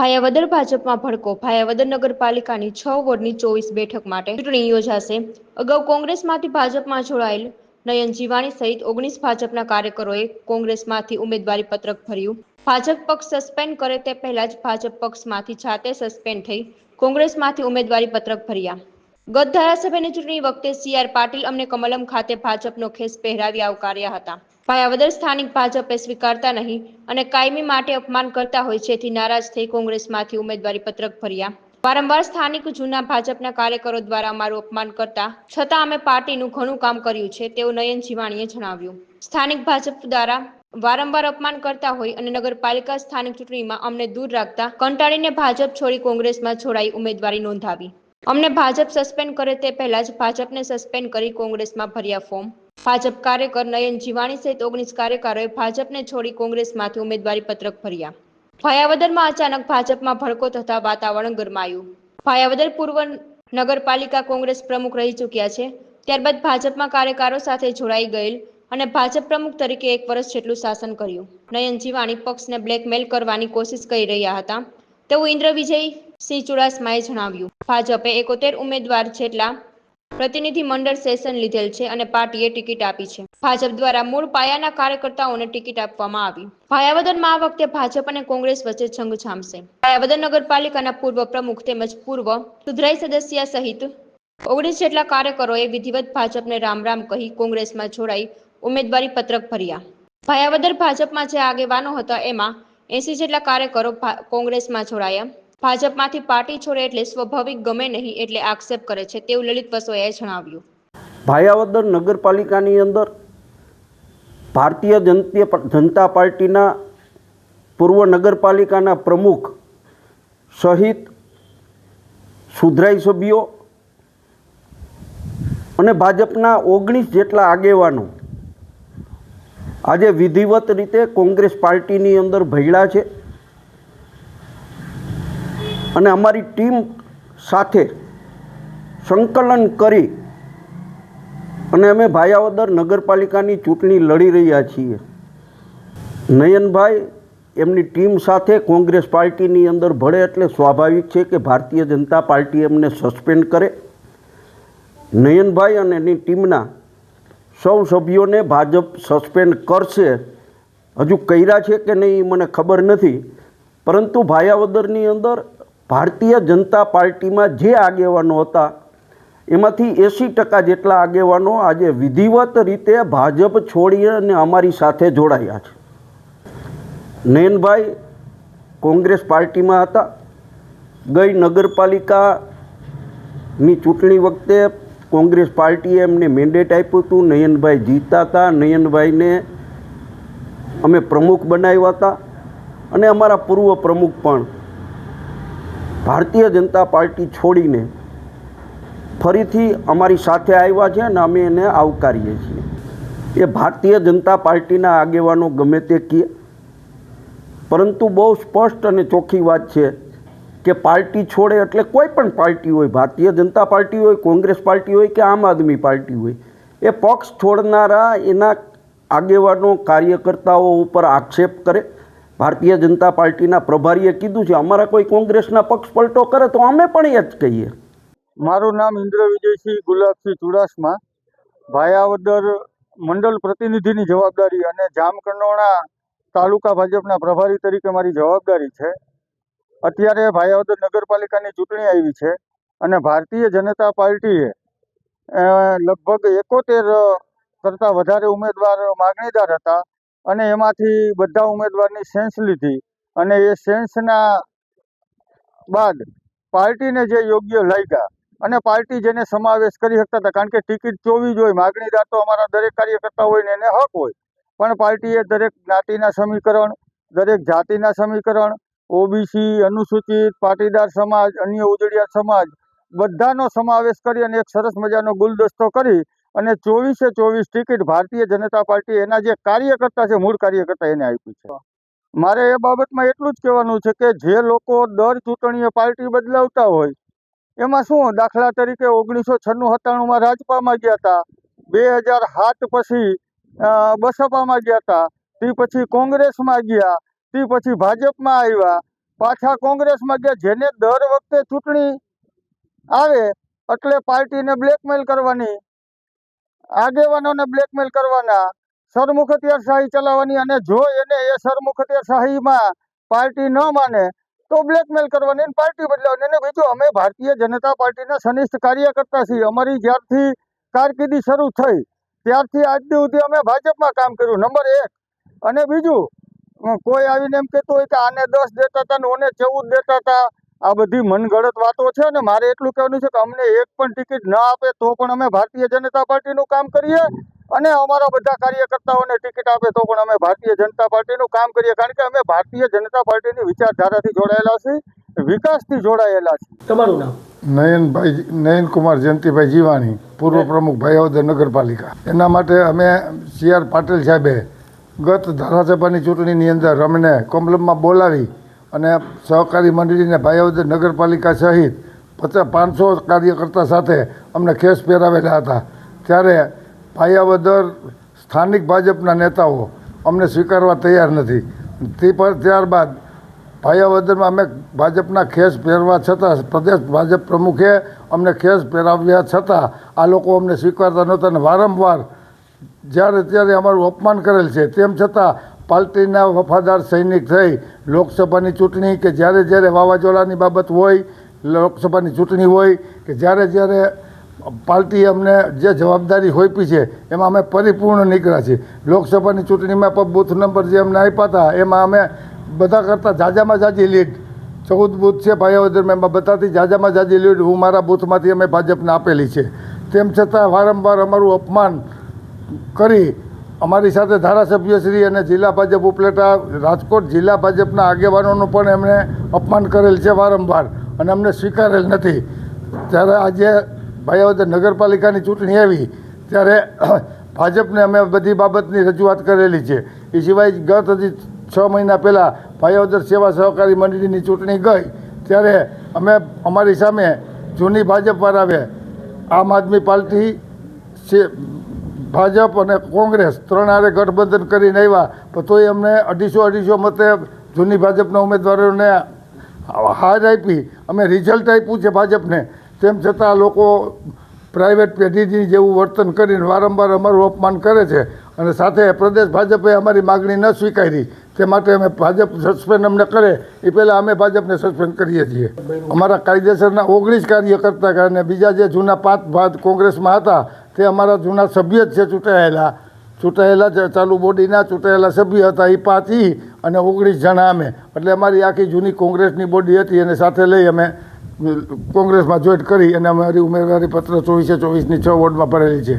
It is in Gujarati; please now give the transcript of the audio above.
ભાયાવદર ભાજપમાં ભડકો. ભાયાવદર નગરપાલિકાની છ વોર્ડની ચોવીસ બેઠક માટે ચૂંટણી યોજાશે. અગાઉ કોંગ્રેસમાંથી ભાજપમાં જોડાયેલ નયન જીવાણી સહિત ઓગણીસ ભાજપના કાર્યકરોએ કોંગ્રેસમાંથી ઉમેદવારી પત્રક ભર્યું. ભાજપ પક્ષ સસ્પેન્ડ કરે તે પહેલા જ ભાજપ પક્ષમાંથી જાતે સસ્પેન્ડ થઈ કોંગ્રેસમાંથી ઉમેદવારી પત્રક ભર્યા. ગત ધારાસભ્યની ચૂંટણી વખતે સી આર પાટીલ અમને કમલમ ખાતે ભાજપનો ખેસ પહેરાવી આવકાર્યા હતા. પાયાવદર સ્થાનિક ભાજપે સ્વીકારતા નહીં અને કાયમી માટે અપમાન કરતા હોય જેથી નારાજ થઈ કોંગ્રેસમાંથી ઉમેદવારી પત્રક ભર્યા. વારંવાર સ્થાનિક જૂના ભાજપના કાર્યકરો દ્વારા અમારું અપમાન કરતા, છતાં અમે પાર્ટીનું ઘણું કામ કર્યું છે તેવું નયન જીવાણીએ જણાવ્યું. સ્થાનિક ભાજપ દ્વારા વારંવાર અપમાન કરતા હોય અને નગરપાલિકા સ્થાનિક ચૂંટણીમાં અમને દૂર રાખતા, કંટાળીને ભાજપ છોડી કોંગ્રેસમાં જોડાઈ ઉમેદવારી નોંધાવી. અમને ભાજપ સસ્પેન્ડ કરે તે પહેલા જ ભાજપને સસ્પેન્ડ કરી કોંગ્રેસમાં ભર્યા ફોર્મ. ભાજપ કાર્યકર નયન જીવાણી સહિત ઓગણીસ કાર્યકરોએ ભાજપને છોડી કોંગ્રેસમાંથી ઉમેદવારી પત્રક ભર્યા. ભાયાવદરમાં અચાનક ભાજપમાં ભડકો થતા વાતાવરણ ગરમાયું. ભાયાવદર પૂર્વ નગરપાલિકા કોંગ્રેસ પ્રમુખ રહી ચૂક્યા છે. ત્યારબાદ ભાજપમાં કાર્યકરો સાથે જોડાઈ ગયેલ અને ભાજપ પ્રમુખ તરીકે એક વર્ષ જેટલું શાસન કર્યું. નયન જીવાણી પક્ષને બ્લેકમેલ કરવાની કોશિશ કરી રહ્યા હતા. તેવું ઇન્દ્ર વિજય સિંહ ચુડાસમાએ જણાવ્યું, ભાજપે એકોતેર ઉમેદવાર જેટલા પ્રતિનિધિ મંડળ સેશન લીધેલ છે અને પાર્ટીએ ટિકિટ આપી છે. ભાજપ દ્વારા મૂળ પાયાના કાર્યકર્તાઓને ટિકિટ આપવામાં આવી. ભાયાવદનમાં આ વખતે ભાજપ અને કોંગ્રેસ વચ્ચે જંગ જામશે ભાયાવદર નગરપાલિકાના પૂર્વ પ્રમુખ તેમજ પૂર્વ સુધરાઈ સદસ્ય સહિત ઓગણીસ જેટલા કાર્યકરોએ વિધિવત ભાજપને રામ રામ કહી કોંગ્રેસમાં જોડાઈ ઉમેદવારી પત્રક ભર્યા. ભાયાવદર ભાજપમાં જે આગેવાનો હતા, એમાં એસી જેટલા કાર્યકરો કોંગ્રેસમાં જોડાયા. ભાજપમાંથી પાર્ટી છોડે એટલે સ્વાભાવિક ગમે નહીં એટલે આક્ષેપ કરે છે તેવું લલિત વસોયાએ જણાવ્યું. ભાયાવદર નગરપાલિકાની અંદર ભારતીય જનતા પાર્ટીના પૂર્વ નગરપાલિકાના પ્રમુખ સહિત સુધરાઈ સભ્યો અને ભાજપના ઓગણીસ જેટલા આગેવાનો આજે વિધિવત રીતે કોંગ્રેસ પાર્ટીની અંદર ભયડા છે. અને અમારી ટીમ સાથે સંકલન કરી અને અમે ભાયાવદર નગરપાલિકાની ચૂંટણી લડી રહ્યા છીએ. નયનભાઈ, એમની ટીમ સાથે કોંગ્રેસ પાર્ટીની અંદર ભળે એટલે સ્વાભાવિક છે કે ભારતીય જનતા પાર્ટી એમને સસ્પેન્ડ કરે. નયનભાઈ અને એની ટીમના સૌ સભ્યોને ભાજપ સસ્પેન્ડ કરશે. હજુ કર્યા છે કે નહીં મને ખબર નથી. પરંતુ ભાયાવદરની અંદર ભારતીય જનતા પાર્ટીમાં જે આગેવાનો હતા, એમાંથી એંસી ટકા જેટલા આગેવાનો આજે વિધિવત રીતે ભાજપ છોડી અને અમારી સાથે જોડાયા છે. નયનભાઈ કોંગ્રેસ પાર્ટીમાં હતા, ગઈ નગરપાલિકાની ચૂંટણી વખતે કોંગ્રેસ પાર્ટીએ એમને મેન્ડેટ આપ્યું હતું, નયનભાઈ જીતતા હતા, નયનભાઈને અમે પ્રમુખ બનાવ્યા હતા અને અમારા પૂર્વ પ્રમુખ પણ ભારતીય જનતા પાર્ટી છોડીને ફરીથી અમારી સાથે આવ્યા છે અને અમે એને આવકારીએ છીએ. એ ભારતીય જનતા પાર્ટીના આગેવાનો ગમે તે કહે પરંતુ બહુ સ્પષ્ટ અને ચોખ્ખી વાત છે કે પાર્ટી છોડે એટલે કોઈ પણ પાર્ટી હોય, ભારતીય જનતા પાર્ટી હોય, કોંગ્રેસ પાર્ટી હોય કે આમ આદમી પાર્ટી હોય, એ પક્ષ છોડનારા એના આગેવાનો, કાર્યકર્તાઓ ઉપર આક્ષેપ કરે ભારતીય જનતા પાર્ટીના પ્રભારીએ કીધું છે, અમારા કોઈ કોંગ્રેસના પક્ષ પલટો કરે તો અમે પણ એ જ કહીએ. મારું નામ ઇન્દ્ર વિજયસિંહ ગુલાબસિંહ ચુડાસમા. ભાયાવદર મંડળ પ્રતિનિધિની જવાબદારી અને જામકંડોણા તાલુકા ભાજપના પ્રભારી તરીકે મારી જવાબદારી છે. અત્યારે ભાયાવદર નગરપાલિકાની ચૂંટણી આવી છે અને ભારતીય જનતા પાર્ટીએ લગભગ એકોતેર કરતાં વધારે ઉમેદવાર માગણીદાર હતા. અને એમાંથી બધા ઉમેદવારની સેન્સ લીધી અને એ સેન્સના બાદ પાર્ટીને જે યોગ્ય લાગ્યા અને પાર્ટી જેને સમાવેશ કરી શકતા હતા, કારણ કે ટિકિટ ચોવી જ હોય માગણીદાર તો અમારા દરેક કાર્યકર્તા હોય ને એને હક હોય. પણ પાર્ટીએ દરેક જ્ઞાતિના સમીકરણ, દરેક જાતિના સમીકરણ, ઓબીસી, અનુસૂચિત, પાટીદાર સમાજ, અન્ય ઉજળિયા સમાજ, બધાનો સમાવેશ કરી અને એક સરસ મજાનો ગુલદસ્તો કરી અને ચોવીસે ચોવીસ ટિકિટ ભારતીય જનતા પાર્ટી એના જે કાર્યકર્તા છે, મૂળ કાર્યકર્તા એને આપી છે. મારે એ બાબતમાં એટલું જ કહેવાનું છે કે જે લોકો દર ચૂંટણીએ પાર્ટી બદલાવતા હોય, એમાં શું દાખલા તરીકે ઓગણીસો છન્નું સત્તાણુંમાં રાજપામાં ગયા હતા, બે હજાર સાત પછી બસપામાં ગયા હતા તે પછી કોંગ્રેસમાં ગયા તે પછી ભાજપમાં આવ્યા, પાછા કોંગ્રેસમાં ગયા, જેને દર વખતે ચૂંટણી આવે, એટલે પાર્ટીને બ્લેકમેલ કરવાની આગેવાનોને બ્લેકમેલ કરવાના. સરમુખ શાહી ચલાવવાની અને જો એને એ સરમુખ શાહીમાં પાર્ટી ન માને, તો બ્લેકમેલ કરવાની પાર્ટી બદલાવવાની. અને બીજું, અમે ભારતીય જનતા પાર્ટીના સનિષ્ઠ કાર્યકર્તા છીએ. અમારી જ્યારથી કારકિર્દી શરૂ થઈ, ત્યારથી આજ સુધી અમે ભાજપમાં કામ કર્યું. નંબર એક. અને બીજું, કોઈ આવીને એમ કહેતું હોય કે આને દસ દેતા હતા ને ઓને ચૌદ દેતા હતા. આ બધી મનગળત વાતો છે ને મારે એટલું કહેવાનું છે કે અમને એક પણ ટિકિટ ન આપે તો પણ અમે ભારતીય જનતા પાર્ટીનું કામ કરીએ અને અમારા બધા કાર્યકર્તાઓને ટિકિટ આપે તો પણ અમે ભારતીય જનતા પાર્ટીનું કામ કરીએ. કારણ કે અમે ભારતીય જનતા પાર્ટીની વિચારધારાથી જોડાયેલા છીએ વિકાસથી જોડાયેલા છીએ. તમારું નામ? નયનભાઈ નયનકુમાર જયંતિભાઈ જીવાણી પૂર્વ પ્રમુખ ભાઈઓદર નગરપાલિકા. એના માટે અમે સી આર પાટીલ સાહેબે ગત ધારાસભાની ચૂંટણીની અંદર અમને કોમલમમાં બોલાવી અને સહકારી મંડળીને ભાયાવદર નગરપાલિકા સહિત પચાસ પાંચસો કાર્યકર્તા સાથે અમને ખેસ પહેરાવેલા હતા. ત્યારે ભાયાવદર સ્થાનિક ભાજપના નેતાઓ અમને સ્વીકારવા તૈયાર નથી. તે પર ત્યારબાદ ભાયાવદરમાં અમે ભાજપના ખેસ પહેરવા છતાં પ્રદેશ ભાજપ પ્રમુખે અમને ખેસ પહેરાવ્યા છતાં આ લોકો અમને સ્વીકારતા નહોતા અને વારંવાર જ્યારે ત્યારે અમારું અપમાન કરેલ છે તેમ છતાં પાર્ટીના વફાદાર સૈનિક થઈ લોકસભાની ચૂંટણી કે જ્યારે જ્યારે વાવાઝોડાની બાબત હોય, લોકસભાની ચૂંટણી હોય કે જ્યારે જ્યારે પાર્ટી અમને જે જવાબદારી હોઈપી છે, એમાં અમે પરિપૂર્ણ નીકળ્યા છીએ. લોકસભાની ચૂંટણીમાં પણ બૂથ નંબર જે અમને આપ્યા હતા, એમાં અમે બધા કરતાં જાજામાં જાજી લીડ. ચૌદ બૂથ છે ભાઈઓદરમાં એમાં બધાથી જાજામાં જાજી લીડ. હું મારા બૂથમાંથી અમે ભાજપને આપેલી છે. તેમ છતાં વારંવાર અમારું અપમાન કરી અમારી સાથે ધારાસભ્યશ્રી અને જિલ્લા ભાજપ ઉપલેટા રાજકોટ જિલ્લા ભાજપના આગેવાનોનું પણ એમણે અપમાન કરેલ છે વારંવાર અને અમને સ્વીકારેલ નથી. ત્યારે આજે ભાઈઓદર નગરપાલિકાની ચૂંટણી આવી, ત્યારે ભાજપને અમે બધી બાબતની રજૂઆત કરેલી છે. એ સિવાય ગત હજી છ મહિના પહેલાં ભાઈઓદર સેવા સહકારી મંડળીની ચૂંટણી ગઈ, ત્યારે અમે અમારી સામે જૂની ભાજપવાળા આવે, આમ આદમી પાર્ટી ભાજપ અને કોંગ્રેસ ત્રણ આરે ગઠબંધન કરીને આવ્યા, પણ તોય અમને અઢીસો અઢીસો મતે જૂની ભાજપના ઉમેદવારોને હાર આપી. અમે રિઝલ્ટ આપ્યું છે ભાજપને. તેમ છતાં લોકો પ્રાઇવેટ પેઢીની જેવું વર્તન કરીને વારંવાર અમારું અપમાન કરે છે. અને સાથે પ્રદેશ ભાજપે અમારી માગણી ન સ્વીકારી. તે માટે અમે ભાજપ સસ્પેન્ડ અમને કરે. એ પહેલાં અમે ભાજપને સસ્પેન્ડ કરીએ છીએ. અમારા કાયદેસરના ઓગણીસ કાર્યકર્તા અને બીજા જે જૂના પાંચ ભાગ કોંગ્રેસમાં હતા તે અમારા જૂના સભ્ય જ છે ચૂંટાયેલા. ચૂંટાયેલા ચાલુ બોડીના ચૂંટાયેલા સભ્ય હતા એ પાંચ અને ઓગણીસ જણા અમે. એટલે અમારી આખી જૂની કોંગ્રેસની બોડી હતી અને સાથે લઈ અમે કોંગ્રેસમાં જોઈન્ટ કરી અને અમારી ઉમેદવારી પત્ર ચોવીસે ચોવીસની છ વોર્ડમાં ભરેલી છે.